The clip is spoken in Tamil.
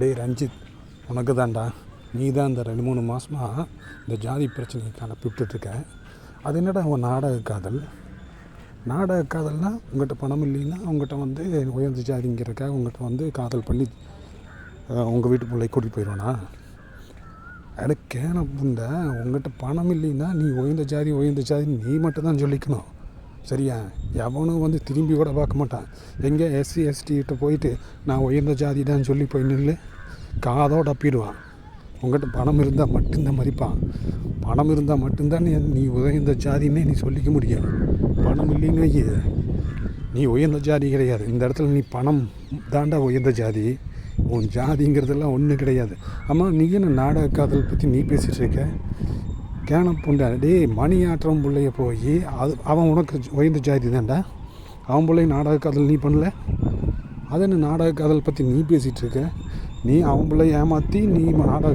டேய் ரஞ்சித் உனக்கு தான்டா நீ தான் இந்த ரெண்டு மூணு மாதமாக இந்த ஜாதி பிரச்சனையை கிளப்பி அது என்னடா உன் நாடக காதல்? நாடக காதல்னால் உங்கள்கிட்ட பணம் இல்லைன்னா உங்கள்கிட்ட வந்து உயர்ந்த ஜாதிங்கிறக்காக உங்கள்கிட்ட வந்து காதல் பண்ணி உங்கள் வீட்டு பிள்ளை கூட்டிகிட்டு போயிடுவானா? அட கேன புண்டை உங்கள்கிட்ட பணம் இல்லைன்னா நீ உயர்ந்த ஜாதி உயர்ந்த ஜாதி நீ மட்டும்தான் சொல்லிக்கணும். சரியா? எவனும் வந்து திரும்பி கூட பார்க்க மாட்டான். எங்கே எஸ்சி எஸ்டிகிட்ட போயிட்டு நான் உயர்ந்த ஜாதி தான் சொல்லி போய் நில்லு காதோட அப்பிடுவான். உங்கள்கிட்ட பணம் இருந்தால் மட்டும்தான் மதிப்பான். பணம் இருந்தால் மட்டும்தான் நீ நீ உயர்ந்த ஜாதின்னே நீ சொல்லிக்க முடியும். பணம் இல்லைன்னு வையி, நீ உயர்ந்த ஜாதி கிடையாது. இந்த இடத்துல நீ பணம் தாண்டா உயர்ந்த ஜாதி. உன் ஜாதிங்கிறதெல்லாம் ஒன்றும் கிடையாது. ஆமாம் நீ என்ன நாடக காதல் பற்றி நீ பேசிகிட்டு இருக்க? கேனம் புண்டா டேய் மணி ஆற்றம் பிள்ளைய போய் அது அவன் உனக்கு உயர்ந்த ஜாதி தான்டா. அவன் பிள்ளை நாடக காதல் நீ பண்ணல. அது என்ன நாடக காதல் பற்றி நீ பேசிகிட்டு இருக்க? நீ அவன் பிள்ளை ஏமாற்றி நீ நாடக